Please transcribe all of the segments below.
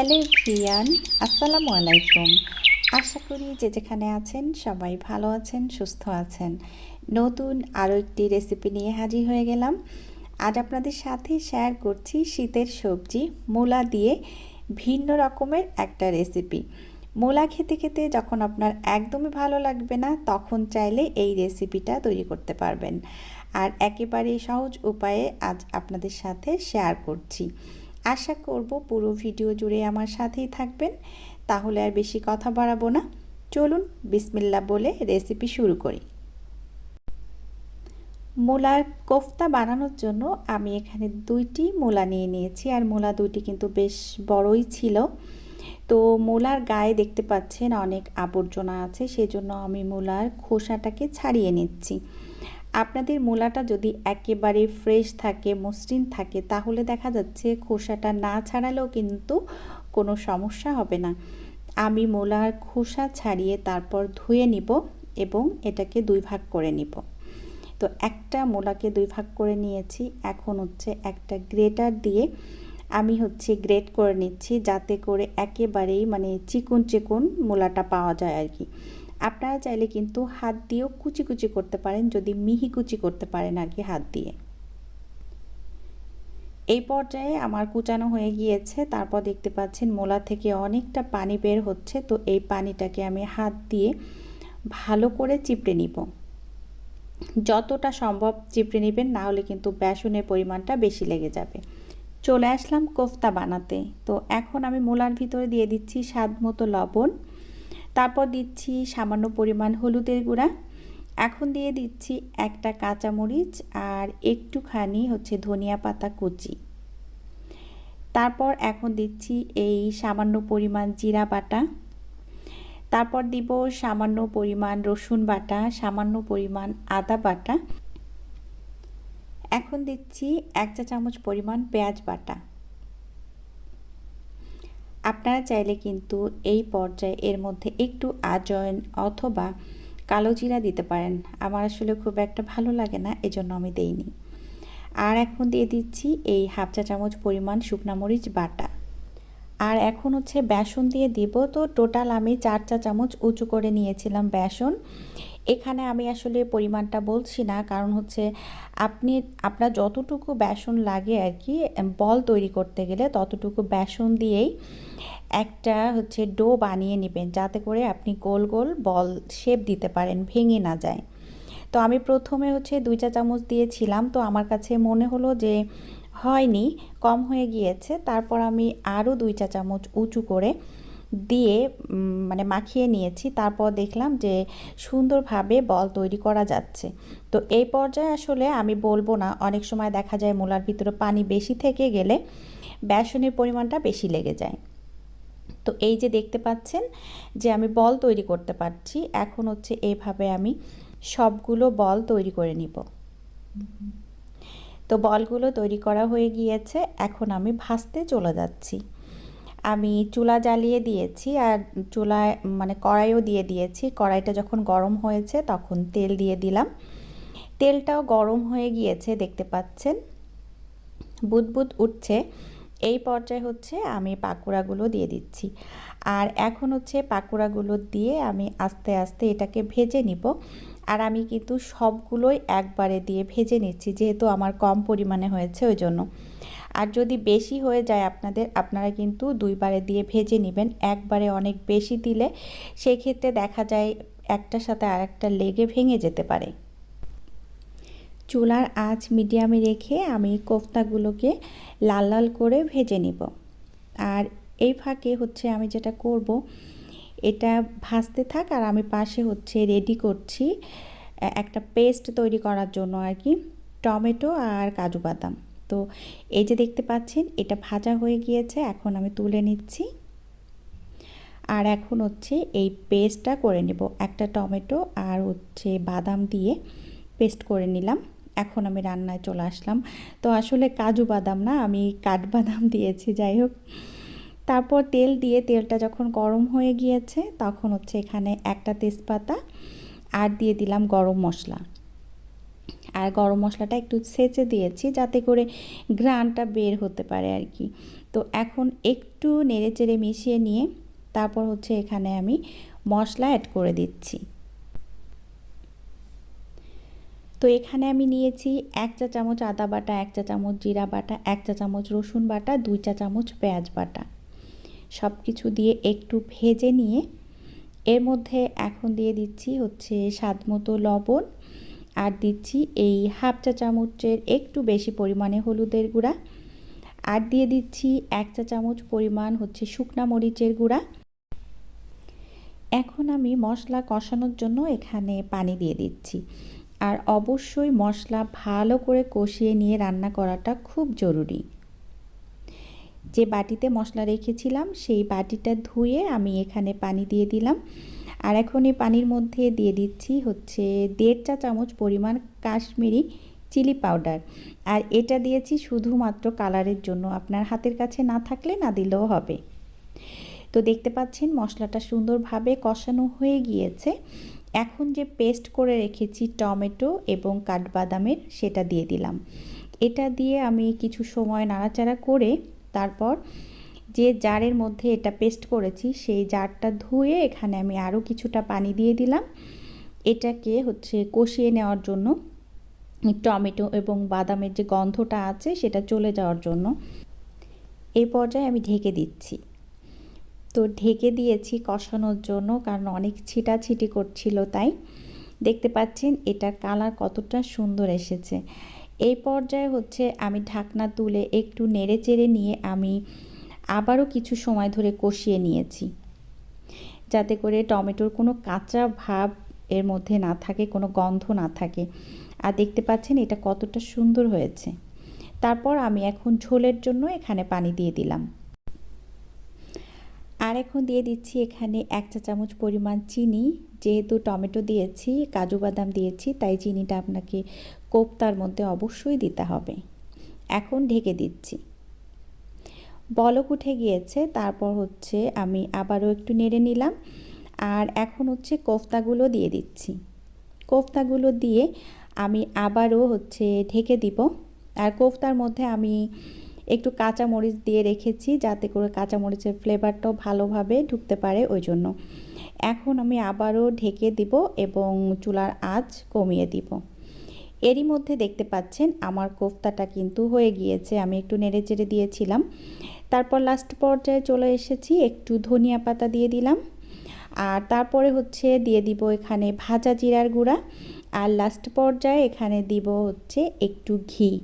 Hello Priyan আসসালামু আলাইকুম। আশা করি যে যেখানে আছেন সবাই ভালো আছেন, সুস্থ আছেন। নতুন আরও একটি রেসিপি নিয়ে হাজির হয়ে গেলাম। আজ আপনাদের সাথে শেয়ার করছি শীতের সবজি, মূলা দিয়ে ভিন্ন রকমের একটা রেসিপি মূলা খেতে খেতে যখন আপনার একদমই ভালো লাগবে না, তখন চাইলে এই রেসিপিটা তৈরি করতে পারবেন। আর একেবারে সহজ উপায়ে আজ আপনাদের সাথে শেয়ার করছি। আশা করব পুরো ভিডিও জুড়ে আমার সাথেই থাকবেন। তাহলে আর বেশি কথা বাড়াবো না। চলুন বিসমিল্লা বলে রেসিপি শুরু করি। মূলার কোফতা বানানোর জন্য আমি এখানে দুইটি মূলা নিয়ে নিয়েছি, আর মূলা দুইটি কিন্তু বেশ বড়ই ছিল। তো মূলার গায়ে দেখতে পাচ্ছেন অনেক আবর্জনা আছে, সেজন্য আমি মূলার খোসাটাকে ছাড়িয়ে নিচ্ছি। আপনাদের মূলাটা যদি একেবারে ফ্রেশ থাকে, মসৃণ থাকে, তাহলে দেখা যাচ্ছে খোসাটা না ছাড়ালেও কিন্তু কোনো সমস্যা হবে না। আমি মূলার খোসা ছাড়িয়ে তারপর ধুয়ে নিব এবং এটাকে দুই ভাগ করে নিব। তো একটা মূলাকে দুই ভাগ করে নিয়েছি। এখন হচ্ছে একটা গ্রেটার দিয়ে আমি হচ্ছে গ্রেট করে নিচ্ছি যাতে করে একেবারেই মানে চিকন চিকন মূলাটা পাওয়া যায় আর কি। আপনারা চাইলে কিন্তু হাত দিয়েও কুচি কুচি করতে পারেন, যদি মিহি কুচি করতে পারেন আর কি হাত দিয়ে। এই পর্যায়ে আমার কুচানো হয়ে গিয়েছে, তারপর দেখতে পাচ্ছেন মোলা থেকে অনেকটা পানি বের হচ্ছে, তো এই পানিটাকে আমি হাত দিয়ে ভালো করে চিপড়ে নিব। যতটা সম্ভব চিপড়ে নেবেন, না হলে কিন্তু বেসনের পরিমাণটা বেশি লেগে যাবে। চলে আসলাম কোফতা বানাতে। তো এখন আমি মোলার ভিতরে দিয়ে দিচ্ছি স্বাদ মতো লবণ। তারপর দিচ্ছি সামান্য পরিমাণ হলুদের গুঁড়া। এখন দিয়ে দিচ্ছি একটা কাঁচামরিচ আর একটুখানি হচ্ছে ধনিয়া পাতা কুচি। তারপর এখন দিচ্ছি এই সামান্য পরিমাণ জিরা বাটা। তারপর দিব সামান্য পরিমাণ রসুন বাটা, সামান্য পরিমাণ আদা বাটা। এখন দিচ্ছি এক চা চামচ পরিমাণ পেঁয়াজ বাটা। আপনারা চাইলে কিন্তু এই পর্যায়ে এর মধ্যে একটু আজয়ন অথবা কালো জিরা দিতে পারেন। আমার আসলে খুব একটা ভালো লাগে না, এজন্য আমি দেইনি। আর এখন দিয়ে দিচ্ছি এই হাফ চা চামচ পরিমাণ শুকনা মরিচ বাটা। আর এখন হচ্ছে বেসন দিয়ে দিব। তো টোটাল আমি চার চা চামচ উঁচু করে নিয়েছিলাম বেসন। এখানে আমি আসলে পরিমাণটা বলছি না, কারণ হচ্ছে আপনি, আপনার যতটুকু বেসন লাগে আর কি বল তৈরি করতে গেলে ততটুকু বেসন দিয়েই একটা হচ্ছে ডো বানিয়ে নেবেন, যাতে করে আপনি গোল গোল বল শেপ দিতে পারেন, ভেঙে না যায়। তো আমি প্রথমে হচ্ছে দুই চা চামচ দিয়েছিলাম, তো আমার কাছে মনে হলো যে হয়নি, কম হয়ে গিয়েছে, তারপর আমি আরও দুই চা চামচ উঁচু করে দিয়ে মানে মাখিয়ে নিয়েছি। তারপর দেখলাম যে সুন্দরভাবে বল তৈরি করা যাচ্ছে। তো এই পর্যায়ে আসলে আমি বলব না, অনেক সময় দেখা যায় মূলার ভিতরে পানি বেশি থেকে গেলে বেসনের পরিমাণটা বেশি লেগে যায়। তো এই যে দেখতে পাচ্ছেন যে আমি বল তৈরি করতে পারছি, এখন হচ্ছে এইভাবে আমি সবগুলো বল তৈরি করে নিব। তো বলগুলো তৈরি করা হয়ে গিয়েছে, এখন আমি ভাজতে চলে যাচ্ছি। আমি চুলা জ্বালিয়ে দিয়েছি আর চুলায় মানে কড়াইও দিয়ে দিয়েছি। কড়াইটা যখন গরম হয়েছে তখন তেল দিয়ে দিলাম। তেলটাও গরম হয়ে গিয়েছে, দেখতে পাচ্ছেন। বুদবুদ উঠছে। এই পর্যায়ে হচ্ছে আমি পাকোড়াগুলো দিয়ে দিচ্ছি। আর এখন হচ্ছে পাকোড়াগুলো দিয়ে আমি আস্তে আস্তে এটাকে ভেজে নিব। আর আমি কিন্তু সবগুলোই একবারে দিয়ে ভেজে নিচ্ছি, যেহেতু আমার কম পরিমাণে হয়েছে ওই জন্য। আর যদি বেশি হয়ে যায় আপনাদের, আপনারা কিন্তু দুইবারে দিয়ে ভেজে নেবেন। একবারে অনেক বেশি দিলে সেই ক্ষেত্রে দেখা যায় একটার সাথে আর একটা লেগে ভেঙে যেতে পারে। চুলার আঁচ মিডিয়ামে রেখে আমি কোফতাগুলোকে লাল লাল করে ভেজে নিব। আর এই ফাঁকে হচ্ছে আমি যেটা করব, এটা ভাজতে থাক আর আমি পাশে হচ্ছে রেডি করছি একটা পেস্ট তৈরি করার জন্য আর কি, টমেটো আর কাজু বাদাম। তো এই যে দেখতে পাচ্ছেন, এটা ভাজা হয়ে গিয়েছে, এখন আমি তুলে নিচ্ছি। আর এখন হচ্ছে এই পেস্টটা করে নেব। একটা টমেটো আর হচ্ছে বাদাম দিয়ে পেস্ট করে নিলাম। এখন আমি রান্নায় চলে আসলাম। তো আসলে কাজু বাদাম না, আমি কাঠবাদাম দিয়েছি, যাই হোক। তারপর তেল দিয়ে তেলটা যখন গরম হয়ে গিয়েছে, তখন হচ্ছে এখানে একটা তেজপাতা আর দিয়ে দিলাম গরম মশলা। আর গরম মশলাটা একটু ছেঁচে দিয়েছি যাতে করে ঘ্রাণটা বের হতে পারে আর কি। তো এখন একটু নেড়েচেড়ে মিশিয়ে নিয়ে তারপর হচ্ছে এখানে আমি মশলা অ্যাড করে দিচ্ছি। তো এখানে আমি নিয়েছি এক চা চামচ আদা বাটা, এক চা চামচ জিরা বাটা, এক চা চামচ রসুন বাটা, দুই চা চামচ পেঁয়াজ বাটা। সব কিছু দিয়ে একটু ভেজে নিয়ে এর মধ্যে এখন দিয়ে দিচ্ছি হচ্ছে স্বাদ মতো লবণ আর দিচ্ছি এই হাফ চা চামচের একটু বেশি পরিমাণে হলুদের গুঁড়া। আর দিয়ে দিচ্ছি এক চা চামচ পরিমাণ হচ্ছে শুকনা মরিচের গুঁড়া। এখন আমি মশলা কষানোর জন্য এখানে পানি দিয়ে দিচ্ছি। আর অবশ্যই মশলা ভালো করে কষিয়ে নিয়ে রান্না করাটা খুব জরুরি। যে বাটিতে মশলা রেখেছিলাম, সেই বাটিটা ধুয়ে আমি এখানে পানি দিয়ে দিলাম। আর এখন এই পানির মধ্যে দিয়ে দিচ্ছি হচ্ছে দেড় চা চামচ পরিমাণ কাশ্মীরি চিলি পাউডার। আর এটা দিয়েছি শুধুমাত্র কালারের জন্য। আপনার হাতের কাছে না থাকলে না দিলেও হবে। তো দেখতে পাচ্ছেন মশলাটা সুন্দরভাবে কষানো হয়ে গিয়েছে। এখন যে পেস্ট করে রেখেছি টমেটো এবং কাঠবাদামের সেটা দিয়ে দিলাম। এটা দিয়ে আমি কিছু সময় নাড়াচাড়া করে তারপর যে জারের মধ্যে এটা পেস্ট করেছি, সেই জারটা ধুয়ে এখানে আমি আরও কিছুটা পানি দিয়ে দিলাম। এটাকে হচ্ছে কষিয়ে নেওয়ার জন্য, টমেটো এবং বাদামের যে গন্ধটা আছে সেটা চলে যাওয়ার জন্য এই পর্যায়ে আমি ঢেকে দিচ্ছি। তো ঢেকে দিয়েছি কষানোর জন্য, কারণ অনেক ছিটাছিটি করছিল তাই। দেখতে পাচ্ছেন, এটার কালার কতটা সুন্দর এসেছে। এই পর্যায়ে হচ্ছে আমি ঢাকনা তুলে একটু নেড়ে চেড়ে নিয়ে আমি আবারও কিছু সময় ধরে কষিয়ে নিয়েছি। যাতে করে টমেটোর কোনো কাঁচা ভাব এর মধ্যে না থাকে, কোনো গন্ধ না থাকে। আর দেখতে পাচ্ছেন এটা কতটা সুন্দর হয়েছে। তারপর আমি এখন ঝোলের জন্য এখানে পানি দিয়ে দিলাম। আর এখন দিয়ে দিচ্ছি এখানে এক চা চামচ পরিমাণ চিনি। যেহেতু টমেটো দিয়েছি, কাজু বাদাম দিয়েছি, তাই চিনিটা আপনাকে কোপ্তার মধ্যে অবশ্যই দিতে হবে। এখন ঢেকে দিচ্ছি। বলক উঠে গিয়েছে, তারপর হচ্ছে আমি আবারও একটু নেড়ে নিলাম। আর এখন হচ্ছে কোফতাগুলো দিয়ে দিচ্ছি। কোফতাগুলো দিয়ে আমি আবারও হচ্ছে ঢেকে দিব। আর কোফতার মধ্যে আমি একটু কাঁচা মরিচ দিয়ে রেখেছি, যাতে করে কাঁচা মরিচের ফ্লেভারটাও ভালোভাবে ঢুকতে পারে ওই জন্য। এখন আমি আবারও ঢেকে দিব এবং চুলার আঁচ কমিয়ে দিব। এরই মধ্যে দেখতে পাচ্ছেন আমার কোফতাটা কিন্তু হয়ে গিয়েছে, আমি একটু নেড়ে চেড়ে দিয়েছিলাম। তারপর লাস্ট পর্যায়ে চলে এসেছি, একটু ধনিয়া পাতা দিয়ে দিলাম। আর তারপরে হচ্ছে দিয়ে দিব এখানে ভাজা জিরার গুঁড়া। আর লাস্ট পর্যায়ে এখানে দিব হচ্ছে একটু ঘি।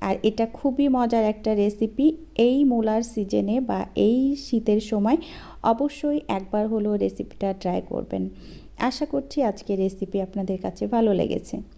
আর এটা খুবই মজার একটা রেসিপি এই মূলার সিজনে বা এই শীতের সময় অবশ্যই একবার হলেও রেসিপিটা ট্রাই করবেন। আশা করছি আজকে রেসিপি আপনাদের কাছে ভালো লেগেছে।